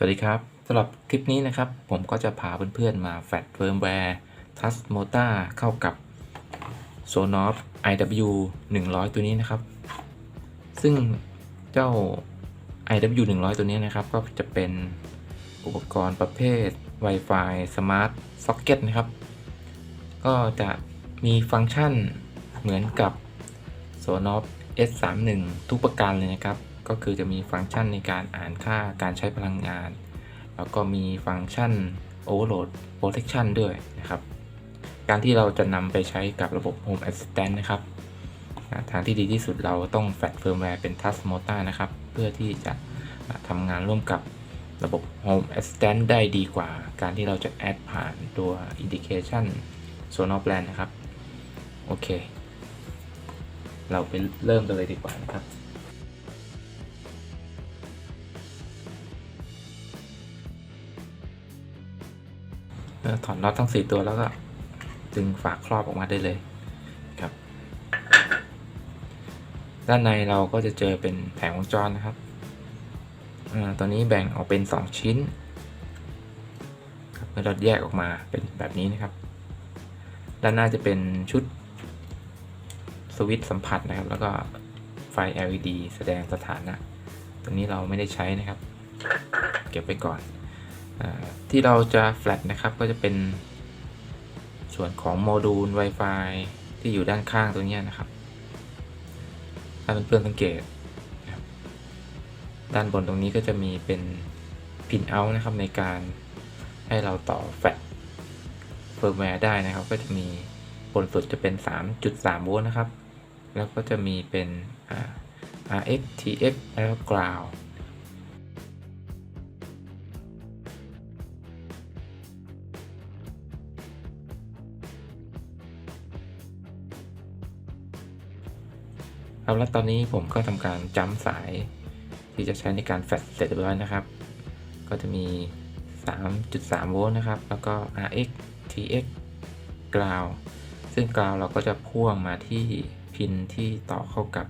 สวัสดีครับสำหรับคลิปนี้นะครับ ผมก็จะพาเพื่อนๆมาแฟลชเฟิร์มแวร์ทัสโมตาเข้ากับ Sonos IW 100 ตัวนี้นะครับ ซึ่งเจ้า IW 100 ตัวนี้นะครับ ก็จะเป็นอุปกรณ์ประเภท Wi-Fi Smart Socket นะครับ ก็จะมีฟังก์ชันเหมือนกับ Sonos S31 ทุกประการเลยนะครับ ก็คือจะมีฟังก์ชันในการอ่านค่าการใช้พลังงาน แล้วก็มีฟังก์ชัน Overload Protection ด้วยนะครับ การที่เราจะนำไปใช้กับระบบ Home Assistant นะครับ ทางที่ดีที่สุดเราต้องแฟลชเฟิร์มแวร์เป็น Touch Motor นะครับ เพื่อที่จะทำงานร่วมกับระบบ Home Assistant ได้ดีกว่า การที่เราจะแอดผ่านตัว Indication Sonos Brand นะครับ โอเค เราไปเริ่มกันเลยดีกว่านะครับ อถอนน็อตทั้ง 4 ตัวแล้วก็ดึงฝากครอบออกมาได้เลยครับ ด้านในเราก็จะเจอเป็นแผงวงจรนะครับอตอนนี้แบ่งออกเป็น 2 ชิ้นเมื่อเราแยกออกมาเป็นแบบนี้นะครับ ด้านหน้าจะเป็นชุดสวิตช์สัมผัสนะครับ แล้วก็ไฟ LED แสดงสถานะ ตัวนี้เราไม่ได้ใช้นะครับ เก็บไปก่อน ที่เราจะแฟลชนะครับก็จะเป็นส่วนของโมดูล Wi-Fi ที่อยู่ด้านข้างตัวนี้นะครับ ถ้าเพื่อนๆสังเกต ด้านบนตรงนี้ก็จะมีเป็นพินเอานะครับในการให้เราต่อแฟลชเฟิร์มแวร์ได้นะครับ ก็จะมีบนสุดจะเป็น 3.3 โวลต์นะครับ แล้วก็จะมีเป็น RX TX แล้วก็ ground ครับแล้วตอนนี้ผมก็ทำการจัมป์สายที่จะใช้ในการแฟลชเสร็จเรียบร้อยนะครับ ก็จะมี 3.3 โวลต์นะครับ แล้วก็ RX TX ground ซึ่ง ground เราก็จะพ่วงมาที่พินที่ต่อเข้ากับ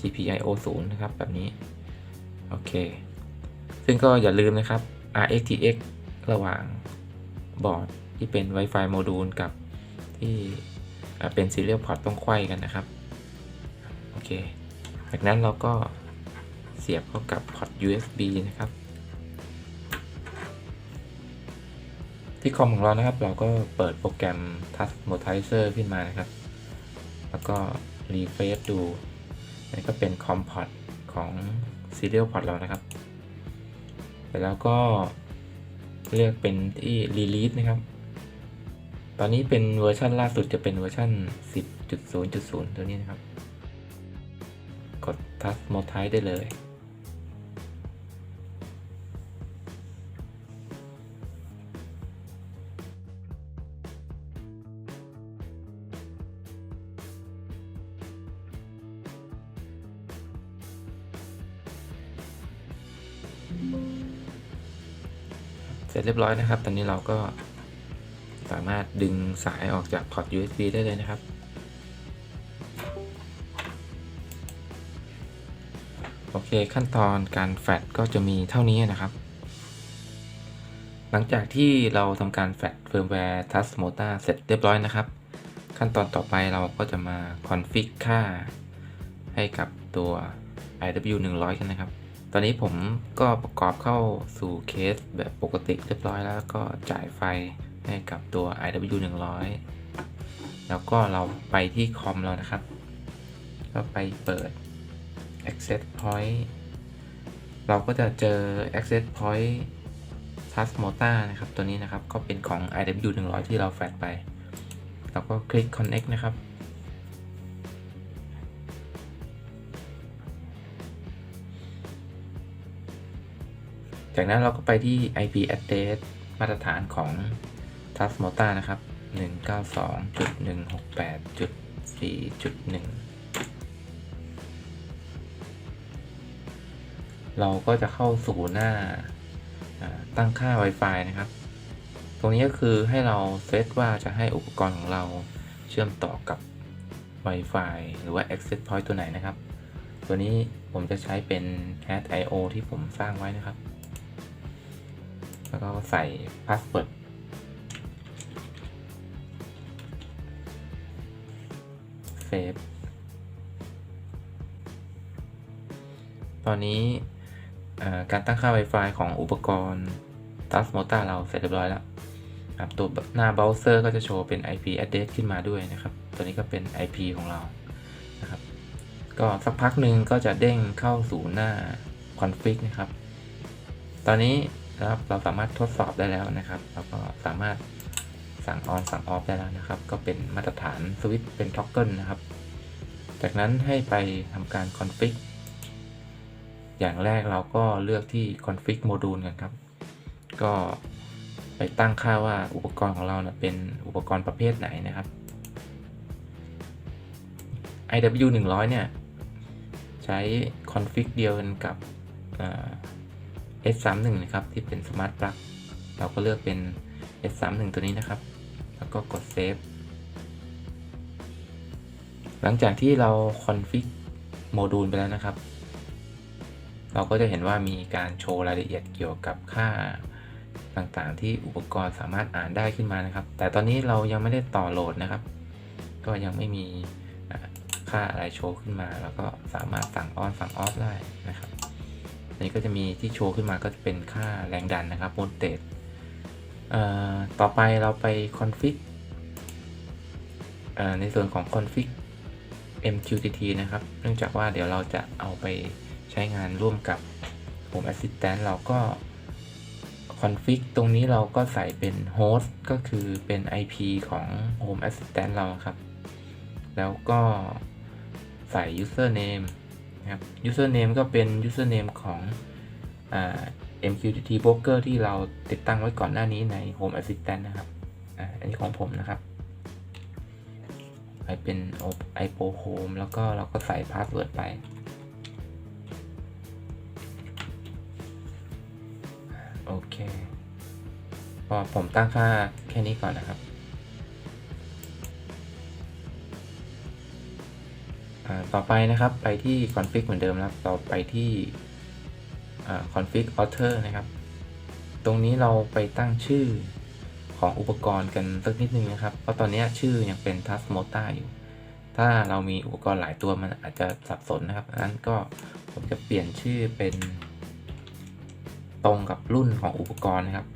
GPIO 0 นะครับ แบบนี้ โอเค ซึ่งก็อย่าลืมนะครับ RX TX ระหว่างบอร์ดที่เป็น Wi-Fi โมดูลกับที่เป็น Serial Port ต้องไขว้กันนะครับ เค จากนั้นเราก็เสียบเข้ากับพอร์ต USB นะครับ ที่คอมของเรานะครับ เราก็เปิดโปรแกรม Touch Motizer ขึ้นมานะครับ แล้วก็ refresh ดูนี่ก็เป็นคอมพอร์ตของ Serial Port เรานะครับเสร็จแล้วก็เลือกเป็นที่ Release นะครับ ตอนนี้เป็นเวอร์ชันล่าสุดจะเป็นเวอร์ชัน10.0.0 ตัวนี้นะครับ กดทัชโมไทได้เลย เสร็จเรียบร้อยนะครับ ตอนนี้เราก็สามารถดึงสายออกจากพอร์ต USB ได้เลยนะครับ เคขั้นตอนการแฟลชก็จะมีเท่านี้นะครับ หลังจากที่เราทำการแฟลชเฟิร์มแวร์ Touch Motor เสร็จเรียบร้อยนะครับ ขั้นตอนต่อไปเราก็จะมาคอนฟิกค่า ให้กับตัว IW 100กันนะครับ ตอนนี้ผมก็ประกอบเข้าสู่เคสแบบปกติเรียบร้อยแล้วก็จ่ายไฟให้กับตัว IW 100แล้วก็เราไปที่คอมเรานะครับ ก็ไปเปิด access point เราก็จะเจอ access point touch motor นะครับ ตัวนี้นะครับ ก็เป็นของ IW 100 ที่เราแฟลชไป เราก็คลิก connect นะครับ จากนั้นเราก็ไปที่ IP address มาตรฐานของ Touch Motor นะครับ 192.168.4.1 เราก็จะเข้าสู่หน้าตั้งค่า Wi-Fi นะครับ ตรงนี้ก็คือให้เราเซตว่าจะให้อุปกรณ์ของเราเชื่อมต่อกับ Wi-Fi หรือว่า Access Point ตัวไหนนะครับ ตัวนี้ผมจะใช้เป็น Cat IO ที่ผมสร้างไว้นะครับ แล้วก็ใส่พาสเวิร์ดเซฟตอนนี้ การตั้งค่า Wi-Fi ของอุปกรณ์ t a s m o t a เราเสร็จเรียบร้อยแล้วครับตัวหน้าเบราว์เซอร์ก็จะโชว์เป็น IP address ขึ้นมาด้วยนะครับ ตัวนี้ก็เป็น IP ของเรานะครับ ก็สักพักหนึ่งก็จะเด้งเข้าสู่หน้า config นะครับ ตอนนี้นะครับเราสามารถทดสอบได้แล้วนะครับแล้วก็สามารถสั่ง on สั่ง off ได้แล้วนะครับ ก็เป็นมาตรฐานสวิตช์เป็น toggle นะครับ จากนั้นให้ไปทำการ config อย่างแรกเราก็เลือกที่ config module กันครับ ก็ไปตั้งค่าว่าอุปกรณ์ของเรานะเป็นอุปกรณ์ประเภทไหนนะครับ IW 100 เนี่ย ใช้ config เดียวกันกับ S31 นะครับ ที่เป็น Smart Plug เราก็เลือกเป็น S31 ตัวนี้นะครับ แล้วก็กด Save หลังจากที่เรา config โมดูลไปแล้วนะครับ เราก็จะเห็นว่ามีการโชว์รายละเอียดเกี่ยวกับค่าต่างๆ ที่อุปกรณ์สามารถอ่านได้ขึ้นมานะครับ แต่ตอนนี้เรายังไม่ได้ต่อโหลดนะครับ ก็ยังไม่มีค่าอะไรโชว์ขึ้นมา แล้วก็สามารถสั่ง on สั่ง off ได้นะครับอันนี้ก็จะมีที่โชว์ขึ้นมาก็จะเป็นค่าแรงดันนะครับ voltage เอ่อต่อไปเราไป config เอ่อในส่วนของ config MQTT นะครับ เนื่องจากว่าเดี๋ยวเราจะเอาไป ใช้งานร่วมกับ Home Assistant เราก็ config ตรงนี้เราก็ใส่เป็น host ก็คือเป็น IP ของ Home Assistant เราครับ แล้วก็ใส่ username นะครับ username ก็เป็น username ของอ MQTT broker ที่เราติดตั้งไว้ก่อนหน้านี้ใน Home Assistant นะครับออันนี้ของผมนะครับไปเป็น iPo Home แล้วก็เราก็ใส่พาสเวิร์ดไป โอเค พอผมตั้งค่าแค่นี้ก่อนนะครับ ต่อไปนะครับไปที่ config เหมือนเดิมนะครับ ต่อไปที่อ่า config author นะครับ ตรงนี้เราไปตั้งชื่อของอุปกรณ์กันสักนิดนึงนะครับ เพราะตอนนี้ชื่อยังเป็น Task m o t a อยู่ ถ้าเรามีอุปกรณ์หลายตัวมันอาจจะสับสนนะครับดังนั้นก็ผมจะเปลี่ยนชื่อเป็น ตรงกับรุ่นของอุปกรณ์นะครับ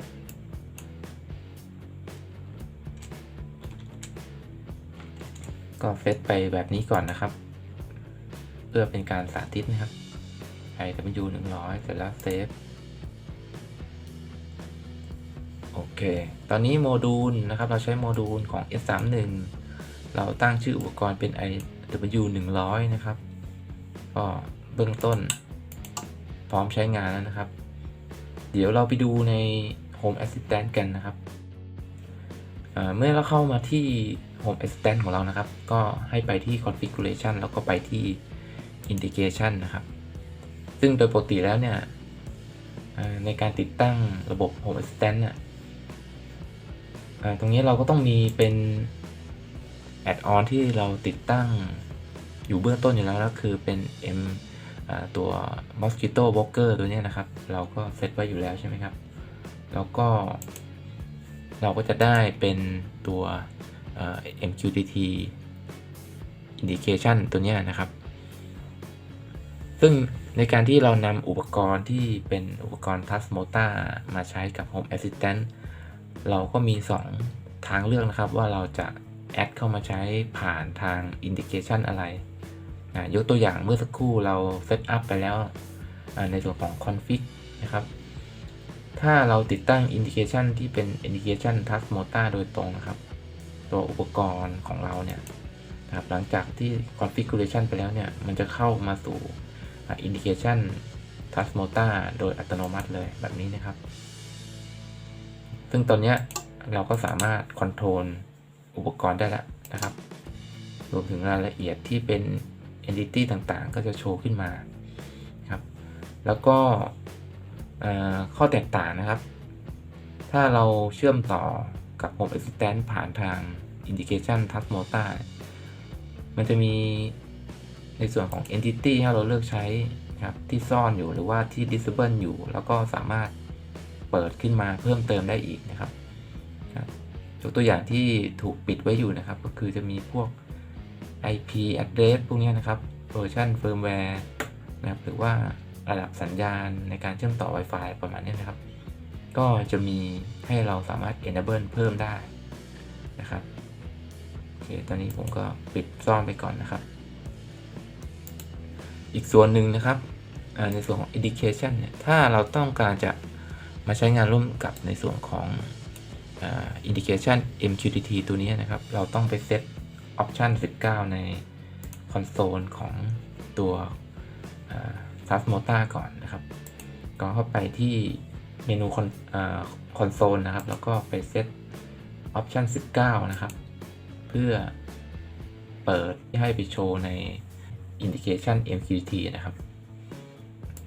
ก็เซตไปแบบนี้ก่อนนะครับ เพื่อเป็นการสาธิตนะครับ IW 100 เสร็จแล้วเซฟโอเค ตอนนี้โมดูลนะครับ เราใช้โมดูลของ S31 เราตั้งชื่ออุปกรณ์เป็น IW 100 นะครับ ก็เบื้องต้น พร้อมใช้งานแล้วนะครับ เดี๋ยวเราไปดูใน Home Assistant กันนะครับ เมื่อเราเข้ามาที่ Home Assistant ของเรานะครับ ก็ให้ไปที่ Configuration แล้วก็ไปที่ Integration นะครับ ซึ่งโดยปกติแล้วเนี่ยในการติดตั้งระบบ Home Assistant เนี่ยตรงนี้เราก็ต้องมีเป็นแอดออนที่เราติดตั้งอยู่เบื้องต้นอยู่แล้วแล้วคือเป็น M ตัว Mosquito Blocker ตัวนี้นะครับ เราก็เซตไว้อยู่แล้วใช่ไหมครับ แล้วก็ เราก็จะได้เป็นตัว MQTT Indication ตัวนี้นะครับ ซึ่งในการที่เรานำอุปกรณ์ที่เป็นอุปกรณ์ Touch Mota มาใช้กับ Home Assistant เราก็มี 2 ทางเลือกนะครับว่าเราจะแอดเข้ามาใช้ผ่านทาง Indication อะไร ยกตัวอย่างเมื่อสักครู่เราเซตอัพไปแล้วในส่วนของ config นะครับ ถ้าเราติดตั้ง indication ที่เป็น indication touch motor โดยตรงนะครับ ตัวอุปกรณ์ของเราเนี่ยนะครับหลังจากที่ configuration ไปแล้วเนี่ย มันจะเข้ามาสู่อ่า indication touch motor โดยอัตโนมัติเลยแบบนี้นะครับ ซึ่งตอนนี้เราก็สามารถ control อุปกรณ์ได้แล้วนะครับ รวมถึงรายละเอียดที่เป็น entity ต่างๆ ก็จะโชว์ขึ้นมาครับ แล้วก็ข้อแตกต่างนะครับ ถ้าเราเชื่อมต่อกับ Home Assistant ผ่านทาง Indication Touch Motor มันจะมีในส่วนของ entity ที่เราเลือกใช้ครับที่ซ่อนอยู่หรือว่าที่ disable อยู่ แล้วก็สามารถเปิดขึ้นมาเพิ่มเติมได้อีกนะครับยกตัวอย่างที่ถูกปิดไว้อยู่นะครับ ก็คือจะมีพวก IP address พวกนี้นะครับเวอร์ชันเฟิร์มแวร์นะครับหรือว่าระดับสัญญาณในการเชื่อมต่อ Wi-Fi ประมาณนี้นะครับ ก็จะมีให้เราสามารถ enable เพิ่มได้นะครับโอเคตอนนี้ผมก็ปิดซ่อนไปก่อนนะครับ อีกส่วนหนึ่งนะครับในส่วนของ education เนี่ย ถ้าเราต้องการจะมาใช้งานร่วมกับในส่วนของอ indication MQTT ตัวนี้นะครับ เราต้องไปเซต option 19 ในคอนโซลของตัว s a s m o t a ก่อนนะครับ ก็เข้าไปที่เมนูคอนคอนโซลนะครับ แล้วก็ไปเซต option 19 นะครับ เพื่อเปิดให้ไปโชว์ใน indication MQTT นะครับ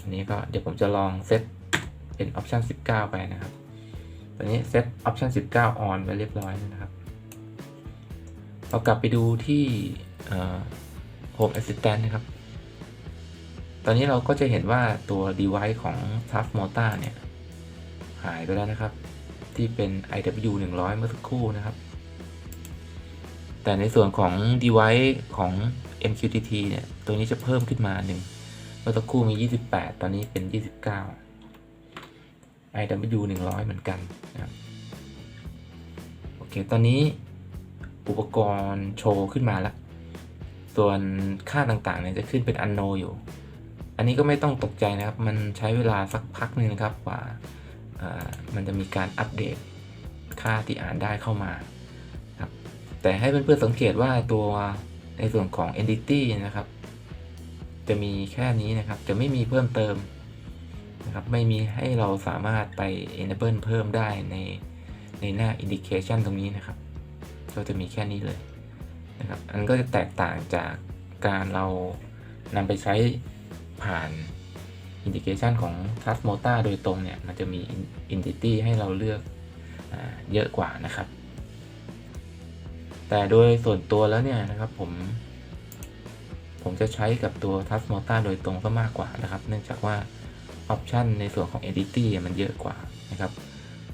อันนี้ก็เดี๋ยวผมจะลองเซตเป็น option 19 ไปนะครับ ตอนนี้เซต option 19 on ไว้เรียบร้อยแล้วนะครับ เรากลับไปดูที่เอ่อ Home Assistant นะครับ ตอนนี้เราก็จะเห็นว่าตัว device ของ Task Mota เนี่ย หายไปแล้วนะครับ ที่เป็น IW 100 เมื่อสักครู่นะครับ แต่ในส่วนของ device ของ MQTT เนี่ย ตัวนี้จะเพิ่มขึ้นมาหนึ่งเมื่อสักครู่มี 28 ตอนนี้เป็น 29 IW 100 เหมือนกันนะครับ โอเค ตอนนี้ อุปกรณ์โชว์ขึ้นมาแล้วส่วนค่าต่างๆเนี่ยจะขึ้นเป็น unknown อยู่ อันนี้ก็ไม่ต้องตกใจนะครับ มันใช้เวลาสักพักหนึงนะครับกว่าอ่ามันจะมีการอัปเดตค่าที่อ่านได้เข้ามาครับแต่ให้เพื่อนๆสังเกตว่าตัวในส่วนของ entity นะครับ จะมีแค่นี้นะครับ จะไม่มีเพิ่มเติมนะครับ ไม่มีให้เราสามารถไป enable เพิ่มได้ในในหน้า indication ตรงนี้นะครับ ก็จะมีแค่นี้เลยนะครับ อันก็จะแตกต่างจากการเรานำไปใช้ผ่าน indication ของ Task Mota โดยตรงเนี่ย มันจะมี entity ให้เราเลือกอเยอะกว่านะครับ แต่โดยส่วนตัวแล้วเนี่ยนะครับผม ผมจะใช้กับตัว Task Mota โดยตรงซะมากกว่านะครับ เนื่องจากว่า option ในส่วนของ entity มันเยอะกว่านะครับ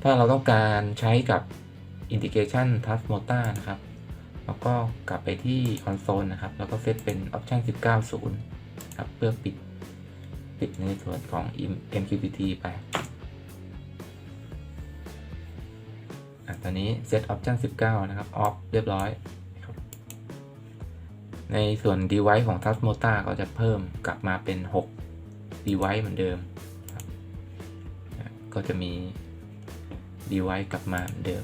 ถ้าเราต้องการใช้กับ indication task mota นะครับ แล้วก็กลับไปที่คอนโซลนะครับ แล้วก็เซตเป็น option 190 ครับ เพื่อปิดปิดในส่วนของ MQTT ไปอตอนนี้เซต option 19 นะครับ off เรียบร้อย ในส่วน device ของ task mota ก็จะเพิ่มกลับมาเป็น 6 device เหมือนเดิม ก็จะมี device กลับมาเหมือนเดิม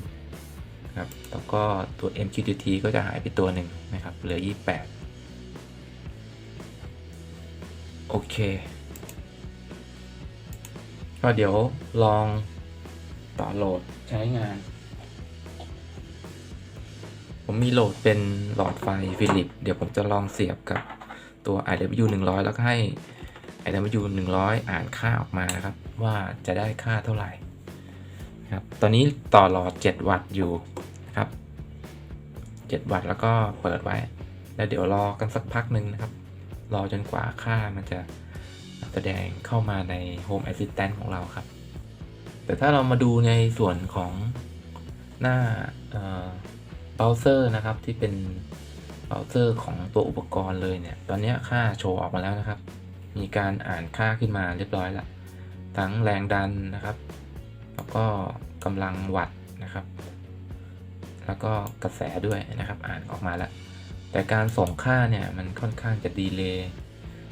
ครับ แล้วก็ตัว MQTT ก็จะหายไปตัวหนึ่งนะครับ เหลือ 28 โอเค ก็เดี๋ยวลองต่อโหลดใช้งาน ผมมีโหลดเป็นหลอดไฟฟิลิป เดี๋ยวผมจะลองเสียบกับตัว IW 100 แล้วก็ให้ IW 100 อ่านค่าออกมานะครับ ว่าจะได้ค่าเท่าไหร่ ครับตอนนี้ต่อหลอด 7 วัตต์อยู่ครับ 7 วัตต์แล้วก็เปิดไว้ แล้วเดี๋ยวรอกันสักพักหนึ่งนะครับ รอจนกว่าค่ามันจะแสดงเข้ามาใน Home Assistant ของเราครับ แต่ถ้าเรามาดูในส่วนของหน้าเบราว์เซอร์นะครับที่เป็นเบราว์เซอร์ของตัวอุปกรณ์เลยเนี่ย ตอนนี้ค่าโชว์ออกมาแล้วนะครับ มีการอ่านค่าขึ้นมาเรียบร้อยแล้ว ทั้งแรงดันนะครับ ก็กำลังวัตต์นะครับ แล้วก็กระแสด้วยนะครับ อ่านออกมาแล้ว แต่การส่งค่าเนี่ยมันค่อนข้างจะดีเลย์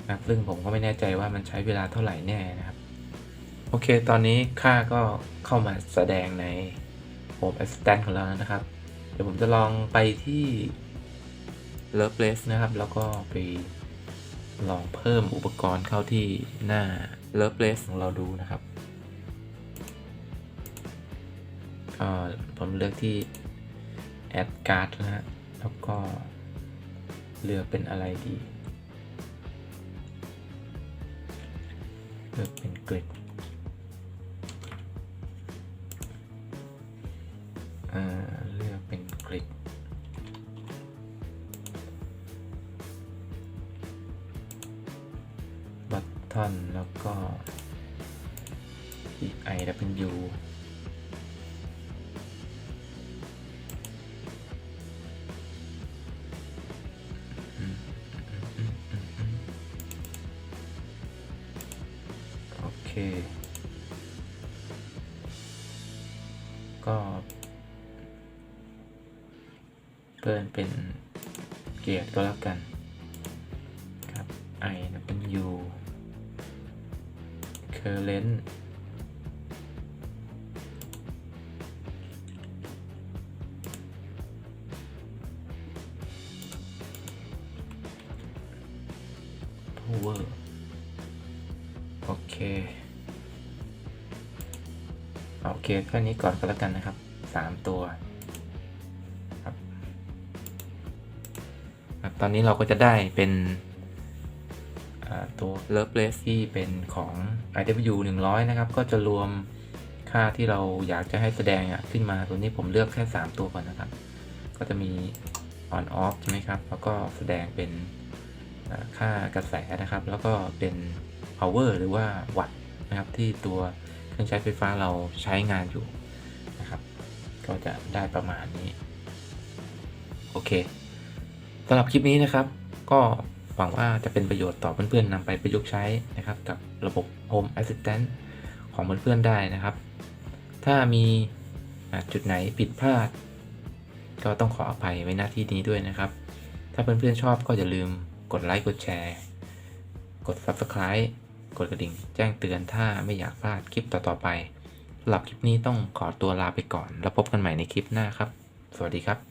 นะครับซึ่งผมก็ไม่แน่ใจว่ามันใช้เวลาเท่าไหร่แน่นะครับ โอเค ตอนนี้ค่าก็เข้ามาแสดงใน Home Assistant ของเราแล้วนะครับ เดี๋ยวผมจะลองไปที่ Loveless นะครับ แล้วก็ไปลองเพิ่มอุปกรณ์เข้าที่หน้า Loveless ของเราดูนะครับ ผมเลือกที่ add card นะฮะ แล้วก็เลือกเป็นอะไรดี เลือกเป็นกริดเลือกเป็นกริดบัตทอนแล้วก็ IW ก็ ก็แล้วกันครับ I W current พาวเวอร์โอเค โอเคแค่นี้ก่อนก็แล้วกันนะครับสามตัว ตอนนี้เราก็จะได้เป็นตัว Love Race ที่เป็นของ IW 100 นะครับ ก็จะรวมค่าที่เราอยากจะให้แสดงอะขึ้นมาตัวนี้ผมเลือกแค่ 3 ตัวก่อนนะครับ ก็จะมี on off ใช่ไหมครับ แล้วก็แสดงเป็นค่ากระแสนะครับ แล้วก็เป็น power หรือว่าวัตต์นะครับที่ตัวเครื่องใช้ไฟฟ้าเราใช้งานอยู่นะครับ ก็จะได้ประมาณนี้ โอเค สำหรับคลิปนี้นะครับ ก็หวังว่าจะเป็นประโยชน์ต่อเพื่อนๆนำไปประยุกต์ใช้นะครับ กับระบบ Home Assistant ของเพื่อนๆได้นะครับ ถ้ามีจุดไหนผิดพลาด ก็ต้องขออภัยไว้หน้าที่นี้ด้วยนะครับ ถ้าเพื่อนๆชอบก็อย่าลืมกดไลค์กดแชร์ กด Subscribe กดกระดิ่งแจ้งเตือนถ้าไม่อยากพลาดคลิปต่อๆไปสำหรับคลิปนี้ต้องขอตัวลาไปก่อน แล้วพบกันใหม่ในคลิปหน้าครับ สวัสดีครับ